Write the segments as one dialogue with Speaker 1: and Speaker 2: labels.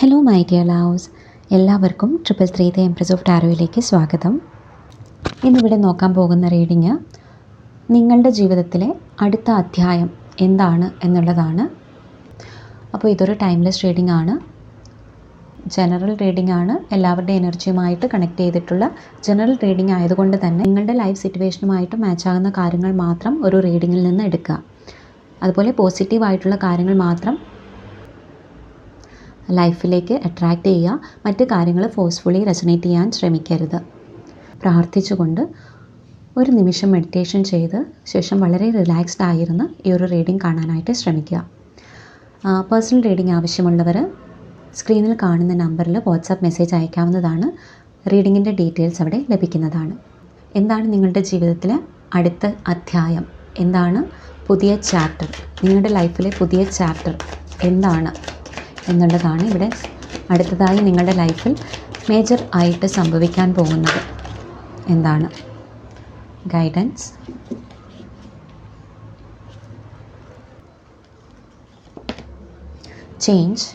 Speaker 1: Hello my dear loves എല്ലാവർക്കും triple three the empress of ടാരോയിലേക്ക് സ്വാഗതം. ഇന്നിവിടെ നോക്കാൻ പോകുന്ന റീഡിങ് നിങ്ങളുടെ ജീവിതത്തിലെ അടുത്ത അധ്യായം എന്താണ് എന്നുള്ളതാണ്. അപ്പോൾ ഇതൊരു ടൈംലെസ് റീഡിംഗ് ആണ്. ജനറൽ റീഡിംഗ് ആണ്. എല്ലാവരുടെ എനർജിയുമായിട്ട് കണക്ട് ചെയ്തിട്ടുള്ള ജനറൽ റീഡിംഗ് ആയതുകൊണ്ട് തന്നെ നിങ്ങളുടെ ലൈഫ് സിറ്റുവേഷനുമായിട്ട് മാച്ച് ആകുന്ന കാര്യങ്ങൾ മാത്രം ഒരു റീഡിങ്ങിൽ നിന്ന് എടുക്കുക. അതുപോലെ പോസിറ്റീവായിട്ടുള്ള കാര്യങ്ങൾ മാത്രം ലൈഫിലേക്ക് അട്രാക്റ്റ് ചെയ്യുക മറ്റ് കാര്യങ്ങൾ ഫോഴ്സ്ഫുള്ളി റെസണേറ്റ് ചെയ്യാൻ ശ്രമിക്കരുത്. പ്രാർത്ഥിച്ചുകൊണ്ട് ഒരു നിമിഷം മെഡിറ്റേഷൻ ചെയ്ത് ശേഷം വളരെ റിലാക്സ്ഡ് ആയിരുന്ന് ഈ ഒരു റീഡിംഗ് കാണാനായിട്ട് ശ്രമിക്കുക. പേഴ്സണൽ റീഡിംഗ് ആവശ്യമുള്ളവർ സ്ക്രീനിൽ കാണുന്ന നമ്പറിൽ വാട്സാപ്പ് മെസ്സേജ് അയക്കാവുന്നതാണ്. റീഡിങ്ങിന്റെ ഡീറ്റെയിൽസ് അവിടെ ലഭിക്കുന്നതാണ്. എന്താണ് നിങ്ങളുടെ ജീവിതത്തിലെ അടുത്ത അധ്യായം? എന്താണ് പുതിയ ചാപ്റ്റർ നിങ്ങളുടെ ലൈഫിലെ പുതിയ ചാപ്റ്റർ എന്താണ്? എന്നുള്ളതാണ് ഇവിടെ അടുത്തതായി നിങ്ങളുടെ ലൈഫിൽ മേജർ ആയിട്ട് സംഭവിക്കാൻ പോകുന്നത്. എന്താണ്? Guidance change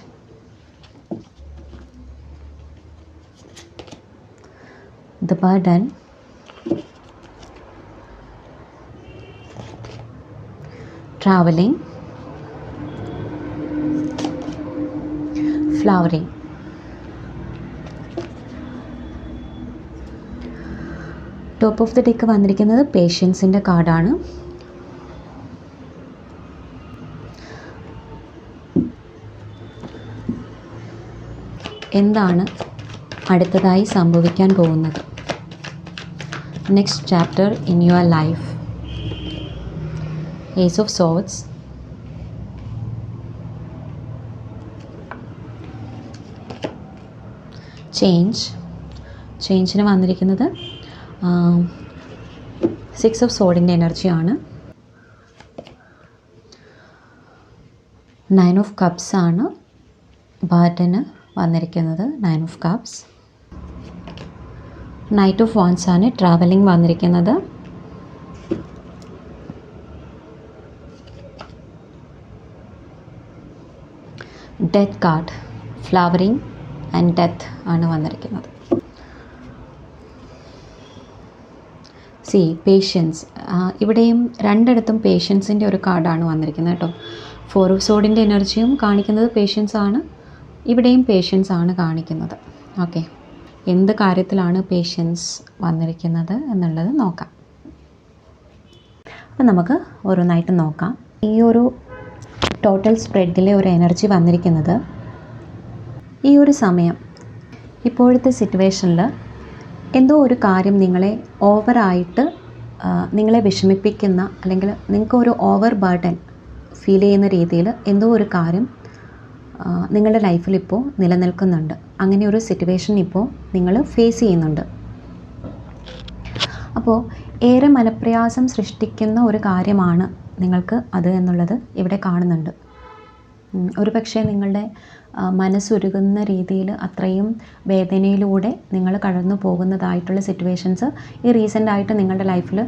Speaker 1: the burden traveling. Flowering top of the deck വന്നിരിക്കുന്നത് പേഷ്യൻസിന്റെ കാർഡാണ്. എന്താണ് അടുത്തതായി സംഭവിക്കാൻ പോകുന്നത്? Next chapter in your life ace of swords change ചേഞ്ചിന് വന്നിരിക്കുന്നത് സിക്സ് ഓഫ് സോഡിന്റെ എനർജിയാണ് നയൻ ഓഫ് കപ്സ് ആണ് ബാർട്ടന് വന്നിരിക്കുന്നത് nine of cups knight of wands ആണ് ട്രാവലിംഗ് വന്നിരിക്കുന്നത്. Death card flowering and death ആണ് വന്നിരിക്കുന്നത്. സി പേഷ്യൻസ് ഇവിടെയും രണ്ടിടത്തും പേഷ്യൻസിന്റെ ഒരു കാർഡാണ് വന്നിരിക്കുന്നത് കേട്ടോ. ഫോർ ഓഫ് സോഡിന്റെ എനർജിയും കാണിക്കുന്നത് പേഷ്യൻസ് ആണ്. ഇവിടെയും പേഷ്യൻസ് ആണ് കാണിക്കുന്നത്. ഓക്കെ എന്ത് കാര്യത്തിലാണ് പേഷ്യൻസ് വന്നിരിക്കുന്നത് എന്നുള്ളത് നോക്കാം. അപ്പം നമുക്ക് ഓരോന്നായിട്ട് നോക്കാം. ഈ ഒരു ടോട്ടൽ സ്പ്രെഡിലെ ഒരു എനർജി വന്നിരിക്കുന്നത് ഈ ഒരു സമയം. ഇപ്പോഴത്തെ സിറ്റുവേഷനിൽ എന്തോ ഒരു കാര്യം നിങ്ങളെ ഓവറായിട്ട് നിങ്ങളെ വിഷമിപ്പിക്കുന്ന അല്ലെങ്കിൽ നിങ്ങൾക്ക് ഒരു ഓവർ ബർഡൻ ഫീൽ ചെയ്യുന്ന രീതിയിൽ എന്തോ ഒരു കാര്യം നിങ്ങളുടെ ലൈഫിൽ ഇപ്പോൾ നിലനിൽക്കുന്നുണ്ട്. അങ്ങനെ ഒരു സിറ്റുവേഷൻ ഇപ്പോൾ നിങ്ങൾ ഫേസ് ചെയ്യുന്നുണ്ട്. അപ്പോൾ ഏറെ മനപ്രയാസം സൃഷ്ടിക്കുന്ന ഒരു കാര്യമാണ് നിങ്ങൾക്ക് അത് എന്നുള്ളത് ഇവിടെ കാണുന്നുണ്ട്. ഒരു പക്ഷേ നിങ്ങളുടെ മനസ്സുരുകുന്ന രീതിയിൽ അത്രയും വേദനയിലൂടെ നിങ്ങൾ കടന്നു പോകുന്നതായിട്ടുള്ള സിറ്റുവേഷൻസ് ഈ റീസെന്റായിട്ട് നിങ്ങളുടെ ലൈഫിൽ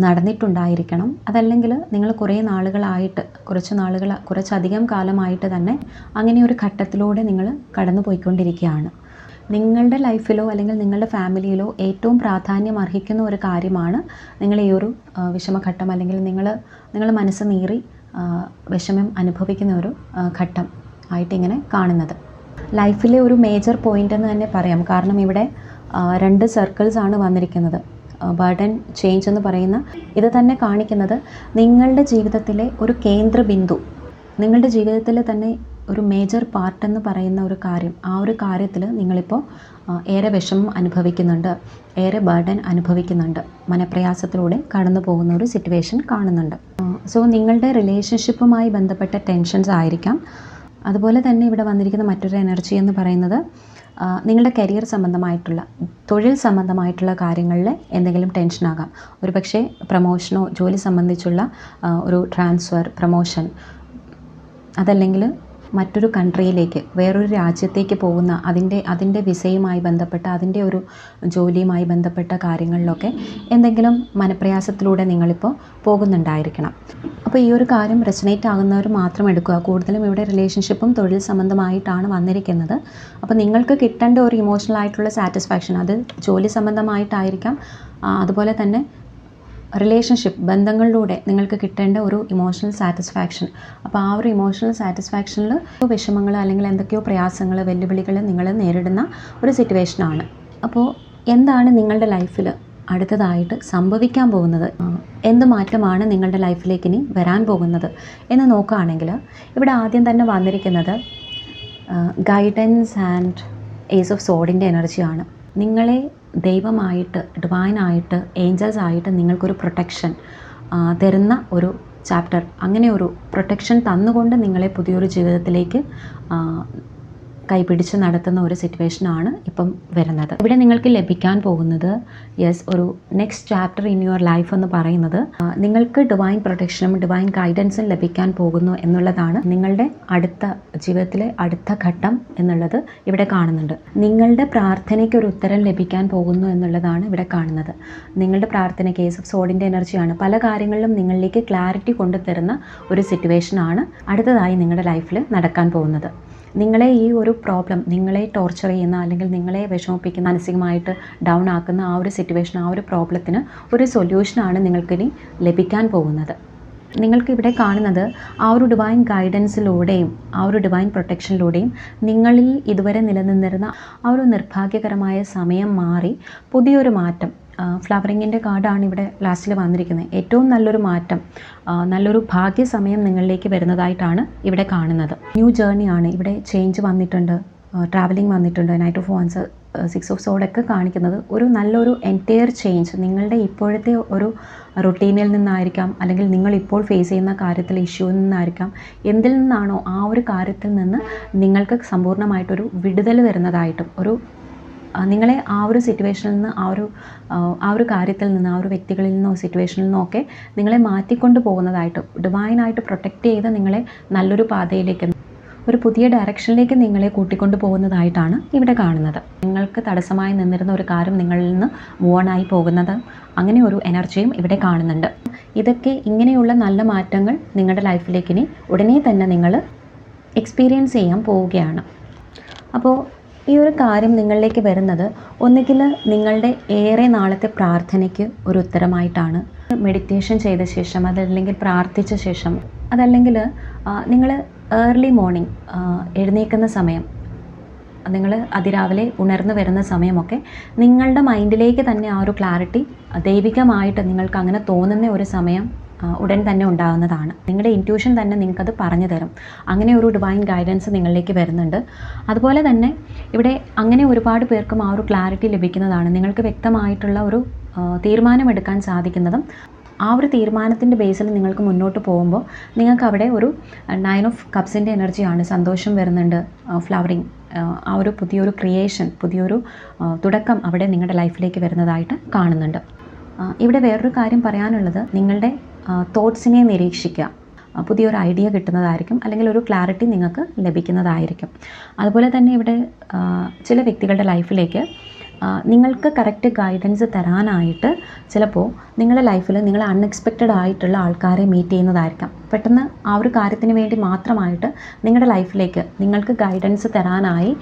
Speaker 1: നടന്നിട്ടുണ്ടായിരിക്കണം. അതല്ലെങ്കിൽ നിങ്ങൾ കുറേ നാളുകളായിട്ട് കുറച്ച് നാളുകൾ കുറച്ചധികം കാലമായിട്ട് തന്നെ അങ്ങനെ ഒരു ഘട്ടത്തിലൂടെ നിങ്ങൾ കടന്നു പോയിക്കൊണ്ടിരിക്കുകയാണ്. നിങ്ങളുടെ ലൈഫിലോ അല്ലെങ്കിൽ നിങ്ങളുടെ ഫാമിലിയിലോ ഏറ്റവും പ്രാധാന്യം അർഹിക്കുന്ന ഒരു കാര്യമാണ് നിങ്ങൾ ഈ ഒരു വിഷമഘട്ടം അല്ലെങ്കിൽ നിങ്ങൾ നിങ്ങൾ മനസ്സ് നീറി വിഷമം അനുഭവിക്കുന്ന ഒരു ഘട്ടം. ആയിട്ട് ഇങ്ങനെ കാണുന്നത്. ലൈഫിലെ ഒരു മേജർ പോയിന്റ് എന്ന് തന്നെ പറയാം. കാരണം ഇവിടെ രണ്ട് സർക്കിൾസ് ആണ് വന്നിരിക്കുന്നത്. ബർഡൻ ചേഞ്ച് എന്ന് പറയുന്ന ഇത് തന്നെ കാണിക്കുന്നത് നിങ്ങളുടെ ജീവിതത്തിലെ ഒരു കേന്ദ്ര ബിന്ദു നിങ്ങളുടെ ജീവിതത്തിലെ തന്നെ ഒരു മേജർ പാർട്ട് എന്ന് പറയുന്ന ഒരു കാര്യം. ആ ഒരു കാര്യത്തിൽ നിങ്ങളിപ്പോൾ ഏറെ വിഷമം അനുഭവിക്കുന്നുണ്ട്. ഏറെ ബർഡൻ അനുഭവിക്കുന്നുണ്ട്. മനപ്രയാസത്തിലൂടെ കടന്നു പോകുന്ന ഒരു സിറ്റുവേഷൻ കാണുന്നുണ്ട്. സോ നിങ്ങളുടെ റിലേഷൻഷിപ്പുമായി ബന്ധപ്പെട്ട ടെൻഷൻസ് ആയിരിക്കാം. അതുപോലെ തന്നെ ഇവിടെ വന്നിരിക്കുന്ന മറ്റൊരു എനർജി എന്ന് പറയുന്നത് നിങ്ങളുടെ കരിയർ സംബന്ധമായിട്ടുള്ള തൊഴിൽ സംബന്ധമായിട്ടുള്ള കാര്യങ്ങളിൽ എന്തെങ്കിലും ടെൻഷനാകാം ഒരു പക്ഷേ പ്രമോഷനോ ജോലി സംബന്ധിച്ചുള്ള ഒരു ട്രാൻസ്ഫർ പ്രമോഷൻ അതല്ലെങ്കിൽ മറ്റൊരു കൺട്രിയിലേക്ക് വേറൊരു രാജ്യത്തേക്ക് പോകുന്ന അതിന്റെ അതിന്റെ വിസയുമായി ബന്ധപ്പെട്ട അതിന്റെ ഒരു ജോലിയുമായി ബന്ധപ്പെട്ട കാര്യങ്ങളിലൊക്കെ എന്തെങ്കിലും മനപ്രയാസത്തിലൂടെ നിങ്ങളിപ്പോൾ പോകുന്നുണ്ടായിരിക്കണം. അപ്പോൾ ഈ ഒരു കാര്യം റെസനേറ്റ് ആകുന്നവർ മാത്രം എടുക്കുക. കൂടുതലും ഇവിടെ റിലേഷൻഷിപ്പും തൊഴിൽ സംബന്ധമായിട്ടാണ് വന്നിരിക്കുന്നത്. അപ്പോൾ നിങ്ങൾക്ക് കിട്ടേണ്ട ഒരു ഇമോഷണൽ ആയിട്ടുള്ള സാറ്റിസ്ഫാക്ഷൻ അത് ജോലി സംബന്ധമായിട്ടായിരിക്കാം. അതുപോലെ തന്നെ റിലേഷൻഷിപ്പ് ബന്ധങ്ങളിലൂടെ നിങ്ങൾക്ക് കിട്ടേണ്ട ഒരു ഇമോഷണൽ സാറ്റിസ്ഫാക്ഷൻ അപ്പോൾ ആ ഒരു ഇമോഷണൽ സാറ്റിസ്ഫാക്ഷനിൽ വിഷമങ്ങൾ അല്ലെങ്കിൽ എന്തൊക്കെയോ പ്രയാസങ്ങൾ വെല്ലുവിളികൾ നിങ്ങൾ നേരിടുന്ന ഒരു സിറ്റുവേഷനാണ് അപ്പോൾ എന്താണ് നിങ്ങളുടെ ലൈഫിൽ അടുത്തതായിട്ട് സംഭവിക്കാൻ പോകുന്നത്? എന്ത് മാറ്റമാണ് നിങ്ങളുടെ ലൈഫിലേക്ക് ഇനി വരാൻ പോകുന്നത്? എന്ന് നോക്കുകയാണെങ്കിൽ ഇവിടെ ആദ്യം തന്നെ വന്നിരിക്കുന്നത് ഗൈഡൻസ് ആൻഡ് ഏസ് ഓഫ് സോഡിന്റെ എനർജിയാണ് നിങ്ങളെ ദൈവമായിട്ട് ഡിവൈനായിട്ട് ഏഞ്ചൽസ് ആയിട്ട് നിങ്ങൾക്കൊരു പ്രൊട്ടക്ഷൻ തരുന്ന ഒരു ചാപ്റ്റർ അങ്ങനെ ഒരു പ്രൊട്ടക്ഷൻ തന്നുകൊണ്ട് നിങ്ങളെ പുതിയൊരു ജീവിതത്തിലേക്ക് കൈപിടിച്ച് നടത്തുന്ന ഒരു സിറ്റുവേഷനാണ് ഇപ്പം വരുന്നത്. ഇവിടെ നിങ്ങൾക്ക് ലഭിക്കാൻ പോകുന്നത് യെസ് ഒരു next chapter in your life എന്ന് പറയുന്നത് നിങ്ങൾക്ക് ഡിവൈൻ പ്രൊട്ടക്ഷനും ഡിവൈൻ ഗൈഡൻസും ലഭിക്കാൻ പോകുന്നു എന്നുള്ളതാണ് നിങ്ങളുടെ അടുത്ത ജീവിതത്തിലെ അടുത്ത ഘട്ടം എന്നുള്ളത് ഇവിടെ കാണുന്നുണ്ട്. നിങ്ങളുടെ പ്രാർത്ഥനയ്ക്ക് ഒരു ഉത്തരം ലഭിക്കാൻ പോകുന്നു എന്നുള്ളതാണ് ഇവിടെ കാണുന്നത്. നിങ്ങളുടെ പ്രാർത്ഥന കേസ് ഓഫ് സോഡിന്റെ എനർജിയാണ്. പല കാര്യങ്ങളിലും നിങ്ങളിലേക്ക് ക്ലാരിറ്റി കൊണ്ടുതരുന്ന ഒരു സിറ്റുവേഷനാണ് അടുത്തതായി നിങ്ങളുടെ ലൈഫിൽ നടക്കാൻ പോകുന്നത്. നിങ്ങളെ ഈ ഒരു പ്രോബ്ലം നിങ്ങളെ ടോർച്ചർ ചെയ്യുന്ന അല്ലെങ്കിൽ നിങ്ങളെ വിഷമിപ്പിക്കുന്ന മാനസികമായിട്ട് ഡൗൺ ആക്കുന്ന ആ ഒരു സിറ്റുവേഷൻ ആ ഒരു പ്രോബ്ലത്തിന് ഒരു സൊല്യൂഷനാണ് നിങ്ങൾക്കിനി ലഭിക്കാൻ പോകുന്നത്. നിങ്ങൾക്ക് ഇവിടെ കാണുന്നത് ആ ഒരു ഡിവൈൻ ഗൈഡൻസിലൂടെയും ആ ഒരു ഡിവൈൻ പ്രൊട്ടക്ഷനിലൂടെയും നിങ്ങളിൽ ഇതുവരെ നിലനിന്നിരുന്ന ആ ഒരു നിർഭാഗ്യകരമായ സമയം മാറി പുതിയൊരു മാറ്റം ഫ്ലവറിങ്ങിന്റെ കാർഡാണ് ഇവിടെ ലാസ്റ്റിൽ വന്നിരിക്കുന്നത്. ഏറ്റവും നല്ലൊരു മാറ്റം നല്ലൊരു ഭാഗ്യസമയം നിങ്ങളിലേക്ക് വരുന്നതായിട്ടാണ് ഇവിടെ കാണുന്നത്. ന്യൂ ജേർണി ആണ്. ഇവിടെ ചേഞ്ച് വന്നിട്ടുണ്ട് ട്രാവലിംഗ് വന്നിട്ടുണ്ട്. Knight of wands six of സോഡൊക്കെ കാണിക്കുന്നത് ഒരു നല്ലൊരു എന്റയർ ചേഞ്ച്. നിങ്ങളുടെ ഇപ്പോഴത്തെ ഒരു റൊട്ടീനിൽ നിന്നായിരിക്കാം അല്ലെങ്കിൽ നിങ്ങൾ ഇപ്പോൾ ഫേസ് ചെയ്യുന്ന കാര്യത്തിൽ ഇഷ്യൂവിൽ നിന്നായിരിക്കാം എന്തിൽ നിന്നാണോ ആ ഒരു കാര്യത്തിൽ നിന്ന് നിങ്ങൾക്ക് സമ്പൂർണമായിട്ടൊരു വിടുതൽ വരുന്നതായിട്ടും ഒരു നിങ്ങളെ ആ ഒരു സിറ്റുവേഷനിൽ നിന്ന് ആ ഒരു ആ, ഒരു കാര്യത്തിൽ നിന്ന് ആ ഒരു വ്യക്തികളിൽ നിന്നോ സിറ്റുവേഷനിൽ നിന്നോ ഒക്കെ നിങ്ങളെ മാറ്റിക്കൊണ്ട് പോകുന്നതായിട്ട് ഡിവൈനായിട്ട് പ്രൊട്ടക്റ്റ് ചെയ്ത് നിങ്ങളെ നല്ലൊരു പാതയിലേക്ക് ഒരു പുതിയ ഡയറക്ഷനിലേക്ക് നിങ്ങളെ കൂട്ടിക്കൊണ്ട് പോകുന്നതായിട്ടാണ് ഇവിടെ കാണുന്നത്. നിങ്ങൾക്ക് തടസ്സമായി നിന്നിരുന്ന ഒരു കാര്യം നിങ്ങളിൽ നിന്ന് മൂവ് ആയി പോകുന്നത് അങ്ങനെ ഒരു എനർജിയും ഇവിടെ കാണുന്നുണ്ട്. ഇതൊക്കെ ഇങ്ങനെയുള്ള നല്ല മാറ്റങ്ങൾ നിങ്ങളുടെ ലൈഫിലേക്കിനി ഉടനെ തന്നെ നിങ്ങൾ എക്സ്പീരിയൻസ് ചെയ്യാൻ പോവുകയാണ്. അപ്പോൾ ഈ ഒരു കാര്യം നിങ്ങളിലേക്ക് വരുന്നത് ഒന്നുകിൽ നിങ്ങളുടെ ഏറെ നാളത്തെ പ്രാർത്ഥനയ്ക്ക് ഒരു ഉത്തരമായിട്ടാണ്. മെഡിറ്റേഷൻ ചെയ്ത ശേഷം അതല്ലെങ്കിൽ പ്രാർത്ഥിച്ച ശേഷം അതല്ലെങ്കിൽ നിങ്ങൾ ഏർലി മോർണിംഗ് എഴുന്നേൽക്കുന്ന സമയം നിങ്ങൾ അതിരാവിലെ ഉണർന്നു വരുന്ന സമയമൊക്കെ നിങ്ങളുടെ മൈൻഡിലേക്ക് തന്നെ ആ ഒരു ക്ലാരിറ്റി ദൈവികമായിട്ട് നിങ്ങൾക്ക് അങ്ങനെ തോന്നുന്ന ഒരു സമയം ഉടൻ തന്നെ ഉണ്ടാകുന്നതാണ്. നിങ്ങളുടെ ഇന്റ്യൂഷൻ തന്നെ നിങ്ങൾക്കത് പറഞ്ഞു തരും. അങ്ങനെ ഒരു ഡിവൈൻ ഗൈഡൻസ് നിങ്ങളിലേക്ക് വരുന്നുണ്ട്. അതുപോലെ തന്നെ ഇവിടെ അങ്ങനെ ഒരുപാട് പേർക്കും ആ ഒരു ക്ലാരിറ്റി ലഭിക്കുന്നതാണ്. നിങ്ങൾക്ക് വ്യക്തമായിട്ടുള്ള ഒരു തീരുമാനമെടുക്കാൻ സാധിക്കുന്നതും ആ ഒരു തീരുമാനത്തിന്റെ ബേസിൽ നിങ്ങൾക്ക് മുന്നോട്ട് പോകുമ്പോൾ നിങ്ങൾക്ക് അവിടെ ഒരു നയൻ ഓഫ് കപ്സിന്റെ എനർജിയാണ് സന്തോഷം വരുന്നുണ്ട് ഫ്ലവറിങ് ആ ഒരു പുതിയൊരു ക്രിയേഷൻ പുതിയൊരു തുടക്കം അവിടെ നിങ്ങളുടെ ലൈഫിലേക്ക് വരുന്നതായിട്ട് കാണുന്നുണ്ട്. ഇവിടെ വേറൊരു കാര്യം പറയാനുള്ളത് നിങ്ങളുടെ തോട്ട്സിനെ നിരീക്ഷിക്കുക. പുതിയൊരു ഐഡിയ കിട്ടുന്നതായിരിക്കും. അല്ലെങ്കിൽ ഒരു ക്ലാരിറ്റി നിങ്ങൾക്ക് ലഭിക്കുന്നതായിരിക്കും. അതുപോലെ തന്നെ ഇവിടെ ചില വ്യക്തികളുടെ ലൈഫിലേക്ക് നിങ്ങൾക്ക് കറക്റ്റ് ഗൈഡൻസ് തരാനായിട്ട് ചിലപ്പോൾ നിങ്ങളുടെ ലൈഫിൽ നിങ്ങൾ അൺഎക്സ്പെക്റ്റഡ് ആയിട്ടുള്ള ആൾക്കാരെ മീറ്റ് ചെയ്യുന്നതായിരിക്കാം. പെട്ടെന്ന് ആ ഒരു കാര്യത്തിന് വേണ്ടി മാത്രമായിട്ട് നിങ്ങളുടെ ലൈഫിലേക്ക് നിങ്ങൾക്ക് ഗൈഡൻസ് തരാനായി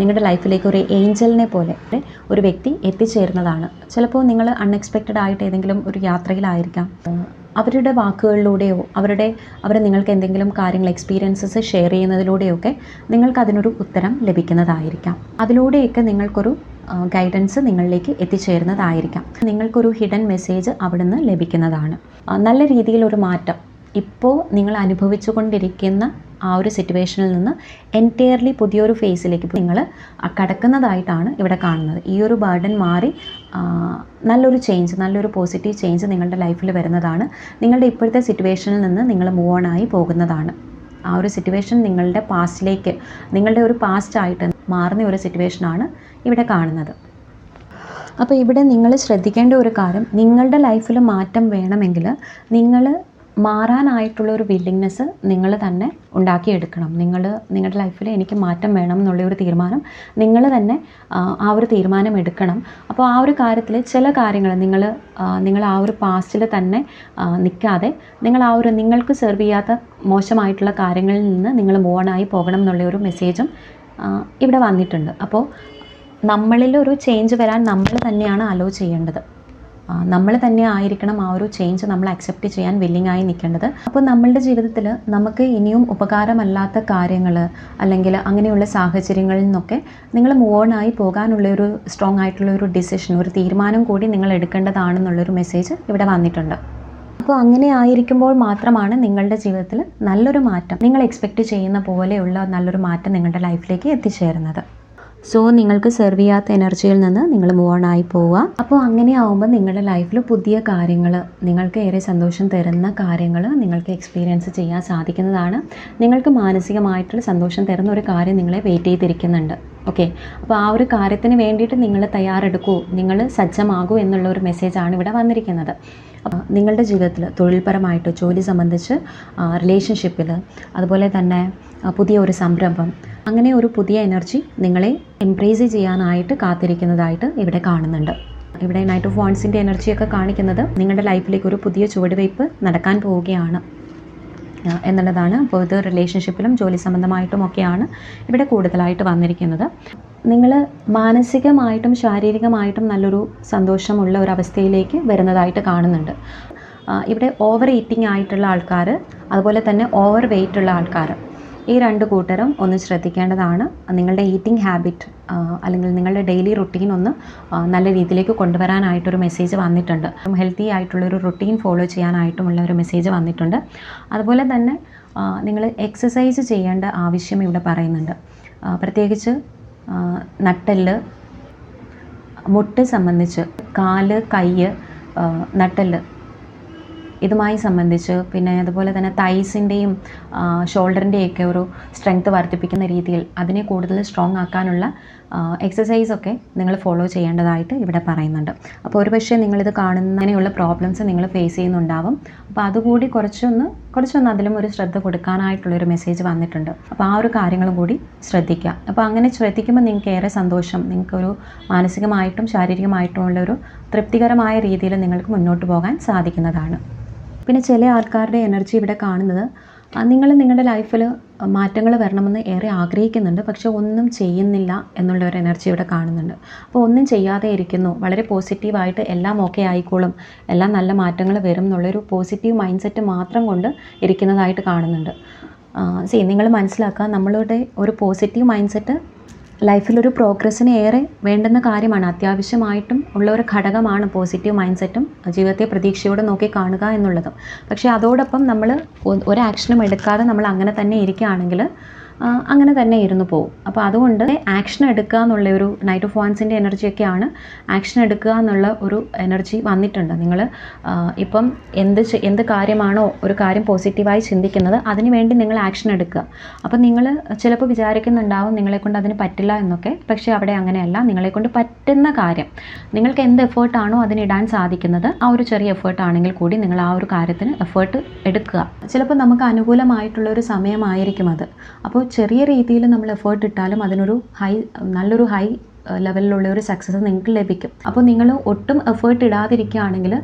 Speaker 1: നിങ്ങളുടെ ലൈഫിലേക്ക് ഒരു ഏഞ്ചലിനെ പോലെ ഒരു വ്യക്തി എത്തിച്ചേരുന്നതാണ്. ചിലപ്പോൾ നിങ്ങൾ അൺഎക്സ്പെക്റ്റഡ് ആയിട്ട് ഏതെങ്കിലും ഒരു യാത്രയിലായിരിക്കാം. അവരുടെ വാക്കുകളിലൂടെയോ അവരുടെ അവർ നിങ്ങൾക്ക് എന്തെങ്കിലും കാര്യങ്ങൾ എക്സ്പീരിയൻസസ് ഷെയർ ചെയ്യുന്നതിലൂടെയൊക്കെ നിങ്ങൾക്ക് അതിനൊരു ഉത്തരം ലഭിക്കുന്നതായിരിക്കാം. അതിലൂടെയൊക്കെ നിങ്ങൾക്കൊരു ഗൈഡൻസ് നിങ്ങളിലേക്ക് എത്തിച്ചേരുന്നതായിരിക്കാം. നിങ്ങൾക്കൊരു ഹിഡൻ മെസ്സേജ് അവിടുന്ന് ലഭിക്കുന്നതാണ്. നല്ല രീതിയിലൊരു മാറ്റം. ഇപ്പോൾ നിങ്ങൾ അനുഭവിച്ചു കൊണ്ടിരിക്കുന്ന ആ ഒരു സിറ്റുവേഷനിൽ നിന്ന് എന്റയർലി പുതിയൊരു ഫേസിലേക്ക് നിങ്ങൾ കടക്കുന്നതായിട്ടാണ് ഇവിടെ കാണുന്നത്. ഈ ഒരു ബർഡൻ മാറി നല്ലൊരു ചേഞ്ച് നല്ലൊരു പോസിറ്റീവ് ചേഞ്ച് നിങ്ങളുടെ ലൈഫിൽ വരുന്നതാണ്. നിങ്ങളുടെ ഇപ്പോഴത്തെ സിറ്റുവേഷനിൽ നിന്ന് നിങ്ങൾ മൂവ് ഓൺ ആയി പോകുന്നതാണ്. ആ ഒരു സിറ്റുവേഷൻ നിങ്ങളുടെ പാസ്റ്റിലേക്ക് നിങ്ങളുടെ ഒരു പാസ്റ്റ് ആയിട്ട് മാറുന്ന ഒരു സിറ്റുവേഷനാണ് ഇവിടെ കാണുന്നത്. അപ്പോൾ ഇവിടെ നിങ്ങൾ ശ്രദ്ധിക്കേണ്ട ഒരു കാര്യം നിങ്ങളുടെ ലൈഫിൽ മാറ്റം വേണമെങ്കിൽ നിങ്ങൾ മാറാനായിട്ടുള്ള ഒരു വില്ലിങ്നെസ് നിങ്ങൾ തന്നെ ഉണ്ടാക്കിയെടുക്കണം. നിങ്ങൾ നിങ്ങളുടെ ലൈഫിൽ എനിക്ക് മാറ്റം വേണം എന്നുള്ള ഒരു തീരുമാനം നിങ്ങൾ തന്നെ ആ, ഒരു തീരുമാനം എടുക്കണം. അപ്പോൾ ആ ഒരു കാര്യത്തിൽ ചില കാര്യങ്ങൾ നിങ്ങൾ നിങ്ങൾ ആ ഒരു പാസ്റ്റിൽ തന്നെ നിൽക്കാതെ നിങ്ങൾ ആ ഒരു നിങ്ങൾക്ക് സെർവ് ചെയ്യാത്ത മോശമായിട്ടുള്ള കാര്യങ്ങളിൽ നിന്ന് നിങ്ങൾ മോണായി പോകണം എന്നുള്ള ഒരു മെസ്സേജും ഇവിടെ വന്നിട്ടുണ്ട്. അപ്പോൾ നമ്മളിൽ ഒരു ചേഞ്ച് വരാൻ നമ്മൾ തന്നെയാണ് അലോ ചെയ്യേണ്ടത്. നമ്മൾ തന്നെ ആയിരിക്കണം ആ ഒരു ചേഞ്ച് നമ്മൾ അക്സെപ്റ്റ് ചെയ്യാൻ വില്ലിംഗ് ആയി നിൽക്കേണ്ടത്. അപ്പോൾ നമ്മളുടെ ജീവിതത്തിൽ നമുക്ക് ഇനിയും ഉപകാരമല്ലാത്ത കാര്യങ്ങൾ അല്ലെങ്കിൽ അങ്ങനെയുള്ള സാഹചര്യങ്ങളിൽ നിന്നൊക്കെ നിങ്ങൾ മൂവ് ഓൺ ആയി പോകാനുള്ള ഒരു സ്ട്രോങ് ആയിട്ടുള്ള ഒരു ഡിസിഷൻ ഒരു തീരുമാനം കൂടി നിങ്ങൾ എടുക്കേണ്ടതാണെന്നുള്ളൊരു മെസ്സേജ് ഇവിടെ വന്നിട്ടുണ്ട്. അപ്പോൾ അങ്ങനെ ആയിരിക്കുമ്പോൾ മാത്രമാണ് നിങ്ങളുടെ ജീവിതത്തിൽ നല്ലൊരു മാറ്റം. നിങ്ങൾ എക്സ്പെക്റ്റ് ചെയ്യുന്ന പോലെയുള്ള നല്ലൊരു മാറ്റം നിങ്ങളുടെ ലൈഫിലേക്ക് എത്തിച്ചേരുന്നത്. സോ നിങ്ങൾക്ക് സെർവ് ചെയ്യാത്ത എനർജിയിൽ നിന്ന് നിങ്ങൾ മൂവ് ഓൺ ആയി പോവുക. അപ്പോൾ അങ്ങനെ ആവുമ്പോൾ നിങ്ങളുടെ ലൈഫിൽ പുതിയ കാര്യങ്ങൾ നിങ്ങൾക്ക് ഏറെ സന്തോഷം തരുന്ന കാര്യങ്ങൾ നിങ്ങൾക്ക് എക്സ്പീരിയൻസ് ചെയ്യാൻ സാധിക്കുന്നതാണ്. നിങ്ങൾക്ക് മാനസികമായിട്ടുള്ള സന്തോഷം തരുന്ന ഒരു കാര്യം നിങ്ങളെ വെയിറ്റ് ചെയ്തിരിക്കുന്നുണ്ട്. ഓക്കെ അപ്പോൾ ആ ഒരു കാര്യത്തിന് വേണ്ടിയിട്ട് നിങ്ങൾ തയ്യാറെടുക്കൂ നിങ്ങൾ സജ്ജമാകൂ എന്നുള്ള ഒരു മെസ്സേജാണ് ഇവിടെ വന്നിരിക്കുന്നത്. നിങ്ങളുടെ ജീവിതത്തിൽ തൊഴിൽപരമായിട്ട് ജോലി സംബന്ധിച്ച് റിലേഷൻഷിപ്പിൽ അതുപോലെ തന്നെ പുതിയ ഒരു സംരംഭം അങ്ങനെ ഒരു പുതിയ എനർജി നിങ്ങളെ എംപ്രേസ് ചെയ്യാനായിട്ട് കാത്തിരിക്കുന്നതായിട്ട് ഇവിടെ കാണുന്നുണ്ട്. ഇവിടെ നൈറ്റ് ഓഫ് വാൺസിന്റെ എനർജിയൊക്കെ കാണിക്കുന്നത് നിങ്ങളുടെ ലൈഫിലേക്ക് ഒരു പുതിയ ചുവടുവയ്പ് നടക്കാൻ പോവുകയാണ്. എന്നുള്ളതാണ് അപ്പോൾ ഇത് റിലേഷൻഷിപ്പിലും ജോലി സംബന്ധമായിട്ടും ഒക്കെയാണ് ഇവിടെ കൂടുതലായിട്ട് വന്നിരിക്കുന്നത്. നിങ്ങൾ മാനസികമായിട്ടും ശാരീരികമായിട്ടും നല്ലൊരു സന്തോഷമുള്ള ഒരു അവസ്ഥയിലേക്ക് വരുന്നതായിട്ട് കാണുന്നുണ്ട്. ഇവിടെ ഓവർ ഈറ്റിംഗ് ആയിട്ടുള്ള ആൾക്കാർ അതുപോലെ തന്നെ ഓവർ വെയിറ്റ് ഉള്ള ആൾക്കാർ ഈ രണ്ട് കൂട്ടരും ഒന്ന് ശ്രദ്ധിക്കേണ്ടതാണ്. നിങ്ങളുടെ ഈറ്റിംഗ് ഹാബിറ്റ് അല്ലെങ്കിൽ നിങ്ങളുടെ ഡെയിലി റുട്ടീൻ ഒന്ന് നല്ല രീതിയിലേക്ക് കൊണ്ടുവരാനായിട്ടൊരു മെസ്സേജ് വന്നിട്ടുണ്ട്. ഹെൽത്തി ആയിട്ടുള്ളൊരു റുട്ടീൻ ഫോളോ ചെയ്യാനായിട്ടുമുള്ള ഒരു മെസ്സേജ് വന്നിട്ടുണ്ട്. അതുപോലെ തന്നെ നിങ്ങൾ എക്സസൈസ് ചെയ്യേണ്ട ആവശ്യം ഇവിടെ പറയുന്നുണ്ട്. പ്രത്യേകിച്ച് നട്ടെല്ല് മുട്ട് സംബന്ധിച്ച് കാൽ കൈ നട്ടെല്ല്. ഇതുമായി സംബന്ധിച്ച് പിന്നെ അതുപോലെ തന്നെ തൈസിന്റെയും ഷോൾഡറിന്റെയൊക്കെ ഒരു സ്ട്രെങ്ത് വർദ്ധിപ്പിക്കുന്ന രീതിയിൽ അതിനെ കൂടുതൽ സ്ട്രോങ് ആക്കാനുള്ള എക്സസൈസൊക്കെ നിങ്ങൾ ഫോളോ ചെയ്യേണ്ടതായിട്ട് ഇവിടെ പറയുന്നുണ്ട്. അപ്പോൾ ഒരുപക്ഷെ നിങ്ങളിത് കാണുന്നതിനുള്ള പ്രോബ്ലംസ് നിങ്ങൾ ഫേസ് ചെയ്യുന്നുണ്ടാവും. അപ്പോൾ അതുകൂടി കുറച്ചൊന്ന് കുറച്ചൊന്ന് അതിലും ഒരു ശ്രദ്ധ കൊടുക്കാനായിട്ടുള്ളൊരു മെസ്സേജ് വന്നിട്ടുണ്ട്. അപ്പോൾ ആ ഒരു കാര്യങ്ങളും കൂടി ശ്രദ്ധിക്കുക. അപ്പോൾ അങ്ങനെ ശ്രദ്ധിക്കുമ്പോൾ നിങ്ങൾക്ക് ഏറെ സന്തോഷം. നിങ്ങൾക്കൊരു മാനസികമായിട്ടും ശാരീരികമായിട്ടും ഉള്ളൊരു തൃപ്തികരമായ രീതിയിൽ നിങ്ങൾക്ക് മുന്നോട്ട് പോകാൻ സാധിക്കുന്നതാണ്. പിന്നെ ചില ആൾക്കാരുടെ എനർജി ഇവിടെ കാണുന്നത് നിങ്ങൾ നിങ്ങളുടെ ലൈഫിൽ മാറ്റങ്ങൾ വരണമെന്ന് ഏറെ ആഗ്രഹിക്കുന്നുണ്ട്. പക്ഷെ ഒന്നും ചെയ്യുന്നില്ല എന്നുള്ള ഒരു എനർജി ഇവിടെ കാണുന്നുണ്ട്. അപ്പോൾ ഒന്നും ചെയ്യാതെ ഇരിക്കുന്നു. വളരെ പോസിറ്റീവായിട്ട് എല്ലാം ഓക്കെ ആയിക്കോളും. എല്ലാം നല്ല മാറ്റങ്ങൾ വരും എന്നുള്ളൊരു പോസിറ്റീവ് മൈൻഡ് സെറ്റ് മാത്രം കൊണ്ട് ഇരിക്കുന്നതായിട്ട് കാണുന്നുണ്ട്. സി നിങ്ങൾ മനസ്സിലാക്കുക. നമ്മളുടെ ഒരു പോസിറ്റീവ് മൈൻഡ് സെറ്റ് ലൈഫിലൊരു പ്രോഗ്രസ്സിന് ഏറെ വേണ്ടുന്ന കാര്യമാണ്. അത്യാവശ്യമായിട്ടും ഉള്ള ഒരു ഘടകമാണ് പോസിറ്റീവ് മൈൻഡ് സെറ്റും ജീവിതത്തെ പ്രതീക്ഷയോടെ നോക്കി കാണുക എന്നുള്ളതും. പക്ഷേ അതോടൊപ്പം നമ്മൾ ഒരു ആക്ഷനും എടുക്കാതെ നമ്മൾ അങ്ങനെ തന്നെ ഇരിക്കുകയാണെങ്കിൽ അങ്ങനെ തന്നെ ഇരുന്ന് പോകും അപ്പോൾ അതുകൊണ്ട് ആക്ഷൻ എടുക്കുക എന്നുള്ള ഒരു നൈറ്റ് ഓഫ് വാൻസിന്റെ എനർജിയൊക്കെയാണ് ആക്ഷൻ എടുക്കുക എന്നുള്ള ഒരു എനർജി വന്നിട്ടുണ്ട്. നിങ്ങൾ ഇപ്പം എന്ത് എന്ത് കാര്യമാണോ ഒരു കാര്യം പോസിറ്റീവായി ചിന്തിക്കുന്നത് അതിന് വേണ്ടി നിങ്ങൾ ആക്ഷൻ എടുക്കുക. അപ്പം നിങ്ങൾ ചിലപ്പോൾ വിചാരിക്കുന്നുണ്ടാവും നിങ്ങളെക്കൊണ്ട് അതിന് പറ്റില്ല എന്നൊക്കെ. പക്ഷേ അവിടെ അങ്ങനെയല്ല. നിങ്ങളെക്കൊണ്ട് പറ്റുന്ന കാര്യം നിങ്ങൾക്ക് എന്ത് എഫേർട്ടാണോ അതിനിടാൻ സാധിക്കുന്നത് ആ ഒരു ചെറിയ എഫേർട്ടാണെങ്കിൽ കൂടി നിങ്ങൾ ആ ഒരു കാര്യത്തിന് എഫേർട്ട് എടുക്കുക. ചിലപ്പോൾ നമുക്ക് അനുകൂലമായിട്ടുള്ള ഒരു സമയമായിരിക്കും അത്. അപ്പോൾ ചെറിയ രീതിയിൽ നമ്മൾ എഫേർട്ട് ഇട്ടാലും അതിനൊരു ഹൈ നല്ലൊരു ഹൈ ലെവലിലുള്ള ഒരു സക്സസ് നിങ്ങൾക്ക് ലഭിക്കും. അപ്പോൾ നിങ്ങൾ ഒട്ടും എഫേർട്ട് ഇടാതിരിക്കുകയാണെങ്കിൽ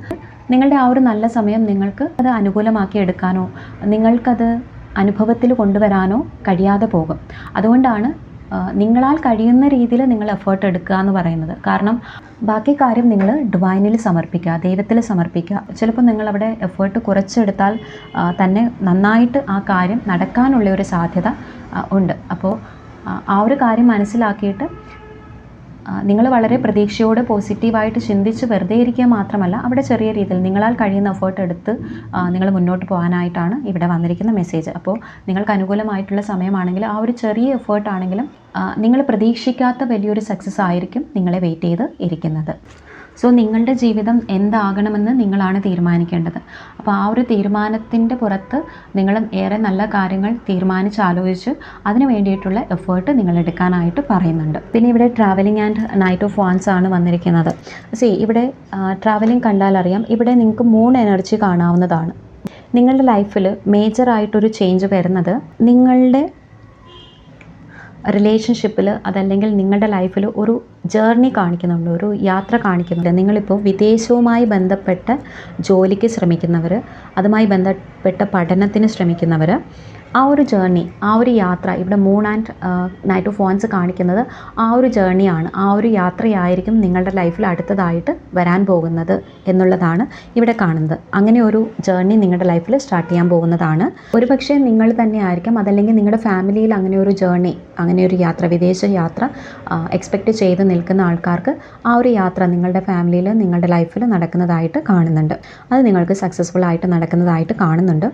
Speaker 1: നിങ്ങളുടെ ആ ഒരു നല്ല സമയം നിങ്ങൾക്ക് അത് അനുകൂലമാക്കി എടുക്കാനോ നിങ്ങൾക്കത് അനുഭവത്തിൽ കൊണ്ടുവരാനോ കഴിയാതെ പോകും. അതുകൊണ്ടാണ് നിങ്ങളാൽ കഴിയുന്ന രീതിയിൽ നിങ്ങൾ എഫേർട്ട് എടുക്കുക എന്ന് പറയുന്നത്. കാരണം ബാക്കി കാര്യം നിങ്ങൾ ഡിവൈനിൽ സമർപ്പിക്കുക ദൈവത്തിൽ സമർപ്പിക്കുക. ചിലപ്പോൾ നിങ്ങളവിടെ എഫേർട്ട് കുറച്ചെടുത്താൽ തന്നെ നന്നായിട്ട് ആ കാര്യം നടക്കാനുള്ള ഒരു സാധ്യത ഉണ്ട്. അപ്പോൾ ആ, ഒരു കാര്യം മനസ്സിലാക്കിയിട്ട് നിങ്ങൾ വളരെ പ്രതീക്ഷയോട് പോസിറ്റീവായിട്ട് ചിന്തിച്ച് വെറുതെ ഇരിക്കുക മാത്രമല്ല അവിടെ ചെറിയ രീതിയിൽ നിങ്ങളാൽ കഴിയുന്ന എഫേർട്ട് എടുത്ത് നിങ്ങൾ മുന്നോട്ട് പോകാനായിട്ടാണ് ഇവിടെ വന്നിരിക്കുന്ന മെസ്സേജ് അപ്പോൾ നിങ്ങൾക്ക് അനുകൂലമായിട്ടുള്ള സമയമാണെങ്കിൽ ആ ഒരു ചെറിയ എഫേർട്ട് ആണെങ്കിലും നിങ്ങൾ പ്രതീക്ഷിക്കാത്ത വലിയൊരു സക്സസ് ആയിരിക്കും നിങ്ങളെ വെയിറ്റ് ചെയ്ത് ഇരിക്കുന്നത്. സോ നിങ്ങളുടെ ജീവിതം എന്താകണമെന്ന് നിങ്ങളാണ് തീരുമാനിക്കേണ്ടത്. അപ്പോൾ ആ ഒരു തീരുമാനത്തിന്റെ പുറത്ത് നിങ്ങൾ ഏറെ നല്ല കാര്യങ്ങൾ തീരുമാനിച്ചാലോചിച്ച് അതിന് വേണ്ടിയിട്ടുള്ള എഫേർട്ട് നിങ്ങൾ എടുക്കാനായിട്ട് പറയുന്നുണ്ട്. പിന്നെ ഇവിടെ traveling and knight of wands ആണ് വന്നിരിക്കുന്നത്. സി ഇവിടെ ട്രാവലിംഗ് കണ്ടാൽ അറിയാം ഇവിടെ നിങ്ങൾക്ക് മൂന്ന് എനർജി കാണാവുന്നതാണ്. നിങ്ങളുടെ ലൈഫിൽ മേജറായിട്ടൊരു ചേഞ്ച് വരുന്നത് നിങ്ങളുടെ റിലേഷൻഷിപ്പിൽ അതല്ലെങ്കിൽ നിങ്ങളുടെ ലൈഫിൽ ഒരു ജേർണി കാണിക്കുന്നുണ്ട് ഒരു യാത്ര കാണിക്കുന്നുണ്ട്. നിങ്ങളിപ്പോൾ വിദേശവുമായി ബന്ധപ്പെട്ട ജോലിക്ക് ശ്രമിക്കുന്നവർ അതുമായി ബന്ധപ്പെട്ട പഠനത്തിന് ശ്രമിക്കുന്നവർ ആ ഒരു ജേർണി ആ ഒരു യാത്ര ഇവിടെ moon and knight of wands കാണിക്കുന്നത് ആ ഒരു ജേർണിയാണ് ആ ഒരു യാത്രയായിരിക്കും നിങ്ങളുടെ ലൈഫിൽ അടുത്തതായിട്ട് വരാൻ പോകുന്നത് എന്നുള്ളതാണ് ഇവിടെ കാണുന്നത്. അങ്ങനെ ഒരു ജേർണി നിങ്ങളുടെ ലൈഫിൽ സ്റ്റാർട്ട് ചെയ്യാൻ പോകുന്നതാണ്. ഒരുപക്ഷെ നിങ്ങൾ തന്നെ ആയിരിക്കും അതല്ലെങ്കിൽ നിങ്ങളുടെ ഫാമിലിയിൽ അങ്ങനെ ഒരു ജേർണി അങ്ങനെ ഒരു യാത്ര വിദേശ യാത്ര എക്സ്പെക്റ്റ് ചെയ്ത് നിൽക്കുന്ന ആൾക്കാർക്ക് ആ ഒരു യാത്ര നിങ്ങളുടെ ഫാമിലിയിൽ നിങ്ങളുടെ ലൈഫിൽ നടക്കുന്നതായിട്ട് കാണുന്നുണ്ട്. അത് നിങ്ങൾക്ക് സക്സസ്ഫുൾ ആയിട്ട് നടക്കുന്നതായിട്ട് കാണുന്നുണ്ട്.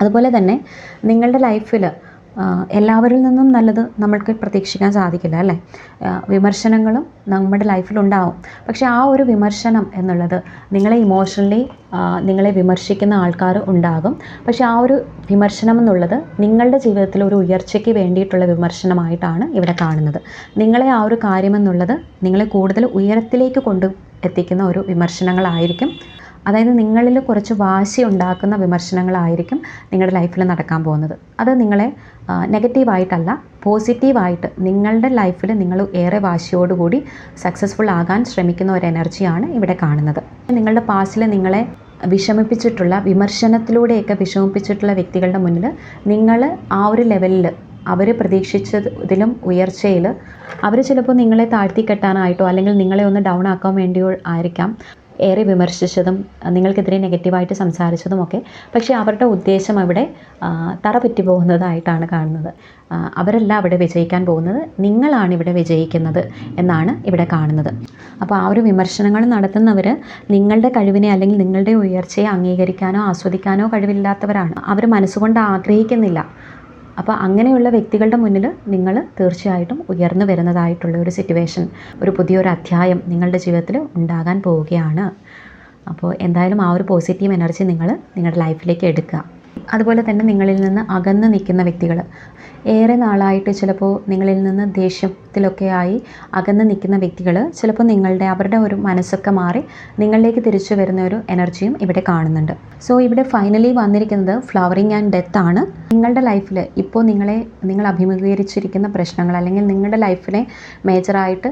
Speaker 1: അതുപോലെ തന്നെ നിങ്ങളുടെ ലൈഫിൽ എല്ലാവരിൽ നിന്നും നല്ലത് നമ്മൾക്ക് പ്രതീക്ഷിക്കാൻ സാധിക്കില്ല അല്ലേ? വിമർശനങ്ങളും നമ്മുടെ ലൈഫിലുണ്ടാവും പക്ഷേ ആ ഒരു വിമർശനം എന്നുള്ളത് നിങ്ങളെ ഇമോഷണലി നിങ്ങളെ വിമർശിക്കുന്ന ആൾക്കാർ ഉണ്ടാകും. പക്ഷേ ആ ഒരു വിമർശനം എന്നുള്ളത് നിങ്ങളുടെ ജീവിതത്തിൽ ഒരു ഉയർച്ചയ്ക്ക് വേണ്ടിയിട്ടുള്ള വിമർശനമായിട്ടാണ് ഇവിടെ കാണുന്നത്. നിങ്ങളെ ആ ഒരു കാര്യമെന്നുള്ളത് നിങ്ങളെ കൂടുതൽ ഉയരത്തിലേക്ക് കൊണ്ട് എത്തിക്കുന്ന ഒരു വിമർശനങ്ങളായിരിക്കും അതായത് നിങ്ങളിൽ കുറച്ച് വാശി ഉണ്ടാക്കുന്ന വിമർശനങ്ങളായിരിക്കും നിങ്ങളുടെ ലൈഫിൽ നടക്കാൻ പോകുന്നത്. അത് നിങ്ങളെ നെഗറ്റീവായിട്ടല്ല പോസിറ്റീവായിട്ട് നിങ്ങളുടെ ലൈഫിൽ നിങ്ങൾ ഏറെ വാശിയോടുകൂടി സക്സസ്ഫുൾ ആകാൻ ശ്രമിക്കുന്ന ഒരു എനർജിയാണ് ഇവിടെ കാണുന്നത്. നിങ്ങളുടെ പാസ്റ്റിൽ നിങ്ങളെ വിഷമിപ്പിച്ചിട്ടുള്ള വിമർശനത്തിലൂടെയൊക്കെ വിഷമിപ്പിച്ചിട്ടുള്ള വ്യക്തികളുടെ മുന്നിൽ നിങ്ങൾ ആ ഒരു ലെവലിൽ അവർ പ്രതീക്ഷിച്ചതിലും ഉയർച്ചയിൽ അവർ ചിലപ്പോൾ നിങ്ങളെ താഴ്ത്തി കെട്ടാനായിട്ടോ അല്ലെങ്കിൽ നിങ്ങളെ ഒന്ന് ഡൗൺ ആക്കാൻ വേണ്ടിയോ ആയിരിക്കാം. ഏറെ വിമർശിച്ചതും നിങ്ങൾക്കെതിരെ നെഗറ്റീവായിട്ട് സംസാരിച്ചതുമൊക്കെ പക്ഷേ അവരുടെ ഉദ്ദേശം അവിടെ തറ പോകുന്നതായിട്ടാണ് കാണുന്നത്. അവരല്ല അവിടെ വിജയിക്കാൻ പോകുന്നത്. നിങ്ങളാണ് ഇവിടെ വിജയിക്കുന്നത് എന്നാണ് ഇവിടെ കാണുന്നത്. അപ്പോൾ ആ ഒരു വിമർശനങ്ങൾ നടത്തുന്നവർ നിങ്ങളുടെ കഴിവിനെ അല്ലെങ്കിൽ നിങ്ങളുടെ ഉയർച്ചയെ അംഗീകരിക്കാനോ ആസ്വദിക്കാനോ കഴിവില്ലാത്തവരാണ്. അവർ മനസ്സുകൊണ്ട് ആഗ്രഹിക്കുന്നില്ല. അപ്പോൾ അങ്ങനെയുള്ള വ്യക്തികളുടെ മുന്നിൽ നിങ്ങൾ തീർച്ചയായിട്ടും ഉയർന്നു വരുന്നതായിട്ടുള്ള ഒരു സിറ്റുവേഷൻ ഒരു പുതിയൊരു അധ്യായം നിങ്ങളുടെ ജീവിതത്തിൽ ഉണ്ടാകാൻ പോവുകയാണ്. അപ്പോൾ എന്തായാലും ആ ഒരു പോസിറ്റീവ് എനർജി നിങ്ങൾ നിങ്ങളുടെ ലൈഫിലേക്ക് എടുക്കുക. അതുപോലെ തന്നെ നിങ്ങളിൽ നിന്ന് അകന്ന് നിൽക്കുന്ന വ്യക്തികൾ. ഏറെ നാളായിട്ട് ചിലപ്പോൾ നിങ്ങളിൽ നിന്ന് ദേഷ്യത്തിലൊക്കെ ആയി അകന്ന് നിൽക്കുന്ന വ്യക്തികൾ ചിലപ്പോൾ നിങ്ങളുടെ അവരുടെ ഒരു മനസ്സൊക്കെ മാറി നിങ്ങളിലേക്ക് തിരിച്ചു വരുന്ന ഒരു എനർജിയും ഇവിടെ കാണുന്നുണ്ട്. സോ ഇവിടെ ഫൈനലി വന്നിരിക്കുന്നത് ഫ്ലവറിങ് ആൻഡ് ഡെത്ത് ആണ്. നിങ്ങളുടെ ലൈഫിൽ ഇപ്പോൾ നിങ്ങളെ നിങ്ങൾ അഭിമുഖീകരിച്ചിരിക്കുന്ന പ്രശ്നങ്ങൾ അല്ലെങ്കിൽ നിങ്ങളുടെ ലൈഫിനെ മേജറായിട്ട്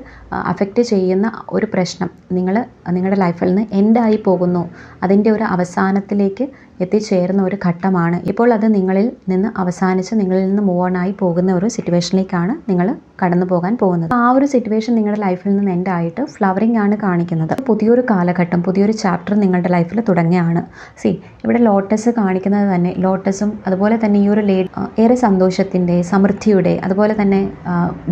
Speaker 1: അഫക്റ്റ് ചെയ്യുന്ന ഒരു പ്രശ്നം നിങ്ങൾ നിങ്ങളുടെ ലൈഫിൽ നിന്ന് എൻഡായി പോകുന്നു. അതിന്റെ ഒരു അവസാനത്തിലേക്ക് എത്തിച്ചേരുന്ന ഒരു ഘട്ടമാണ്. ഇപ്പോൾ അത് നിങ്ങളിൽ നിന്ന് അവസാനിച്ച് നിങ്ങളിൽ നിന്ന് മൂവ് ഓൺ ആയി പോകുന്ന ഒരു സിറ്റുവേഷനിലേക്കാണ് നിങ്ങൾ കടന്നു പോകാൻ പോകുന്നത്. ആ ഒരു സിറ്റുവേഷൻ നിങ്ങളുടെ ലൈഫിൽ നിന്ന് എൻഡ് ആയിട്ട് ഫ്ലവറിംഗ് ആണ് കാണിക്കുന്നത്. പുതിയൊരു കാലഘട്ടം പുതിയൊരു ചാപ്റ്റർ നിങ്ങളുടെ ലൈഫിൽ തുടങ്ങിയാണ് സി ഇവിടെ ലോട്ടസ് കാണിക്കുന്നത് തന്നെ ലോട്ടസും അതുപോലെ തന്നെ ഈ ഒരു ലേഡി ഏറെ സന്തോഷത്തിന്റെ സമൃദ്ധിയുടെ അതുപോലെ തന്നെ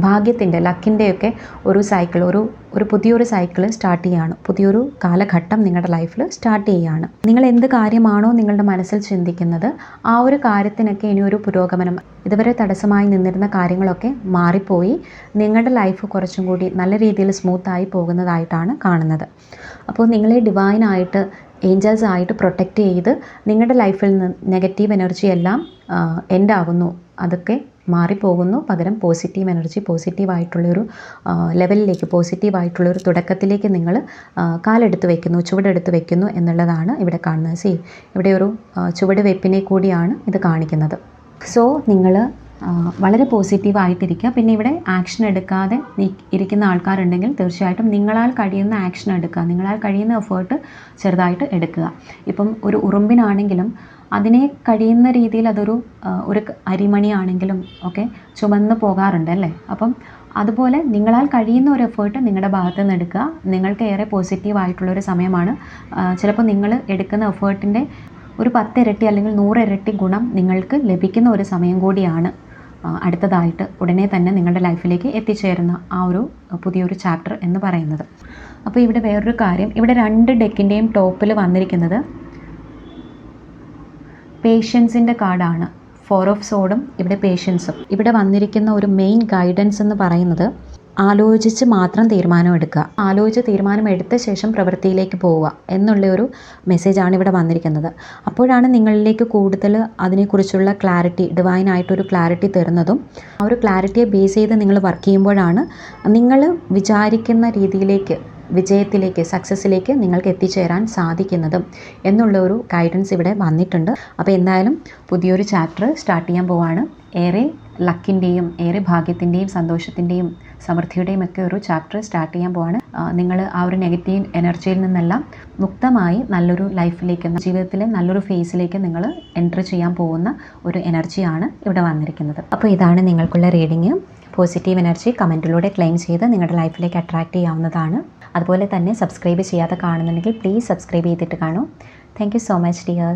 Speaker 1: ഭാഗ്യത്തിന്റെ ലക്കിന്റെയൊക്കെ ഒരു സൈക്കിൾ ഒരു ഒരു പുതിയൊരു സൈക്കിൾ സ്റ്റാർട്ട് ചെയ്യുകയാണ് പുതിയൊരു കാലഘട്ടം നിങ്ങളുടെ ലൈഫിൽ സ്റ്റാർട്ട് ചെയ്യുകയാണ് നിങ്ങൾ എന്ത് കാര്യമാണോ നിങ്ങളുടെ മനസ്സിൽ ചിന്തിക്കുന്നത് ആ ഒരു കാര്യത്തിനൊക്കെ ഇനി ഒരു പുരോഗമനം ഇതുവരെ തടസ്സമായി നിന്നിരുന്ന കാര്യങ്ങളൊക്കെ മാറിപ്പോയി. നിങ്ങളുടെ ലൈഫ് കുറച്ചും കൂടി നല്ല രീതിയിൽ സ്മൂത്തായി പോകുന്നതായിട്ടാണ് കാണുന്നത്. അപ്പോൾ നിങ്ങളെ ഡിവൈനായിട്ട് ഏഞ്ചൽസ് ആയിട്ട് പ്രൊട്ടക്റ്റ് ചെയ്ത് നിങ്ങളുടെ ലൈഫിൽ നിന്ന് നെഗറ്റീവ് എനർജി എല്ലാം എൻഡ് ആകുന്നു അതൊക്കെ മാറിപ്പോകുന്നു. പകരം പോസിറ്റീവ് എനർജി പോസിറ്റീവായിട്ടുള്ളൊരു ലെവലിലേക്ക് പോസിറ്റീവായിട്ടുള്ളൊരു തുടക്കത്തിലേക്ക് നിങ്ങൾ കാലെടുത്ത് വയ്ക്കുന്നു ചുവടെടുത്ത് വയ്ക്കുന്നു എന്നുള്ളതാണ് ഇവിടെ കാണുന്നത്. സി ഇവിടെ ഒരു ചുവട് വെപ്പിനെ കൂടിയാണ് ഇത് കാണിക്കുന്നത്. സോ നിങ്ങൾ വളരെ പോസിറ്റീവായിട്ടിരിക്കുക പിന്നെ ഇവിടെ ആക്ഷൻ എടുക്കാതെ ഇരിക്കുന്ന ആൾക്കാരുണ്ടെങ്കിൽ തീർച്ചയായിട്ടും നിങ്ങളാൽ കഴിയുന്ന ആക്ഷൻ എടുക്കുക. നിങ്ങളാൽ കഴിയുന്ന എഫേർട്ട് ചെറുതായിട്ട് എടുക്കുക. ഇപ്പം ഒരു ഉറുമ്പിനാണെങ്കിലും അതിനെ കഴിയുന്ന രീതിയിൽ അതൊരു ഒരു അരിമണിയാണെങ്കിലും ഒക്കെ ചുമന്ന് പോകാറുണ്ട് അല്ലേ? അപ്പം അതുപോലെ നിങ്ങളാൽ കഴിയുന്ന ഒരു എഫേർട്ട് നിങ്ങളുടെ ഭാഗത്ത് നിന്ന് എടുക്കുക. നിങ്ങൾക്ക് ഏറെ പോസിറ്റീവ് ആയിട്ടുള്ളൊരു സമയമാണ്. ചിലപ്പോൾ നിങ്ങൾ എടുക്കുന്ന എഫേർട്ടിന്റെ ഒരു പത്തിരട്ടി അല്ലെങ്കിൽ നൂറിരട്ടി ഗുണം നിങ്ങൾക്ക് ലഭിക്കുന്ന ഒരു സമയം കൂടിയാണ്. അടുത്തതായിട്ട് ഉടനെ തന്നെ നിങ്ങളുടെ ലൈഫിലേക്ക് എത്തിച്ചേരുന്ന ആ ഒരു പുതിയൊരു ചാപ്റ്റർ എന്ന് പറയുന്നത്. അപ്പോൾ ഇവിടെ വേറൊരു കാര്യം. ഇവിടെ രണ്ട് ഡെക്കിന്റെയും ടോപ്പിൽ വന്നിരിക്കുന്നത് പേഷ്യൻസിന്റെ കാർഡാണ്. ഫോർ ഓഫ് സോഡും ഇവിടെ പേഷ്യൻസും. ഇവിടെ വന്നിരിക്കുന്ന ഒരു മെയിൻ ഗൈഡൻസ് എന്ന് പറയുന്നത് ആലോചിച്ച് മാത്രം തീരുമാനമെടുക്കുക. ആലോചിച്ച് തീരുമാനം എടുത്ത ശേഷം പ്രവൃത്തിയിലേക്ക് പോവുക എന്നുള്ള ഒരു മെസ്സേജാണ് ഇവിടെ വന്നിരിക്കുന്നത്. അപ്പോഴാണ് നിങ്ങളിലേക്ക് കൂടുതൽ അതിനെക്കുറിച്ചുള്ള ക്ലാരിറ്റി ഡിവൈൻ ആയിട്ടൊരു ക്ലാരിറ്റി തരുന്നതും ആ ഒരു ക്ലാരിറ്റിയെ ബേസ് ചെയ്ത് നിങ്ങൾ വർക്ക് ചെയ്യുമ്പോഴാണ് നിങ്ങൾ വിചാരിക്കുന്ന രീതിയിലേക്ക് വിജയത്തിലേക്ക് സക്സസ്സിലേക്ക് നിങ്ങൾക്ക് എത്തിച്ചേരാൻ സാധിക്കുന്നതും എന്നുള്ള ഒരു ഗൈഡൻസ് ഇവിടെ വന്നിട്ടുണ്ട്. അപ്പോൾ എന്തായാലും പുതിയൊരു ചാപ്റ്റർ സ്റ്റാർട്ട് ചെയ്യാൻ പോവാണ്. ഏറെ ലക്കിന്റെയും ഏറെ ഭാഗ്യത്തിന്റെയും സന്തോഷത്തിന്റെയും സമൃദ്ധിയുടെയും ഒക്കെ ഒരു ചാപ്റ്റർ സ്റ്റാർട്ട് ചെയ്യാൻ പോവാണ്. നിങ്ങൾ ആ ഒരു നെഗറ്റീവ് എനർജിയിൽ നിന്നെല്ലാം മുക്തമായി നല്ലൊരു ലൈഫിലേക്ക് ജീവിതത്തിലെ നല്ലൊരു ഫേസിലേക്ക് നിങ്ങൾ എന്റർ ചെയ്യാൻ പോകുന്ന ഒരു എനർജിയാണ് ഇവിടെ വന്നിരിക്കുന്നത്. അപ്പോൾ ഇതാണ് നിങ്ങൾക്കുള്ള റീഡിങ് പോസിറ്റീവ് എനർജി കമന്റിലൂടെ ക്ലെയിം ചെയ്ത് നിങ്ങളുടെ ലൈഫിലേക്ക് അട്രാക്റ്റ് ചെയ്യാവുന്നതാണ്. അതുപോലെ തന്നെ സബ്സ്ക്രൈബ് ചെയ്യാതെ കാണുന്നുണ്ടെങ്കിൽ പ്ലീസ് സബ്സ്ക്രൈബ് ചെയ്തിട്ട് കാണൂ. Thank so much dear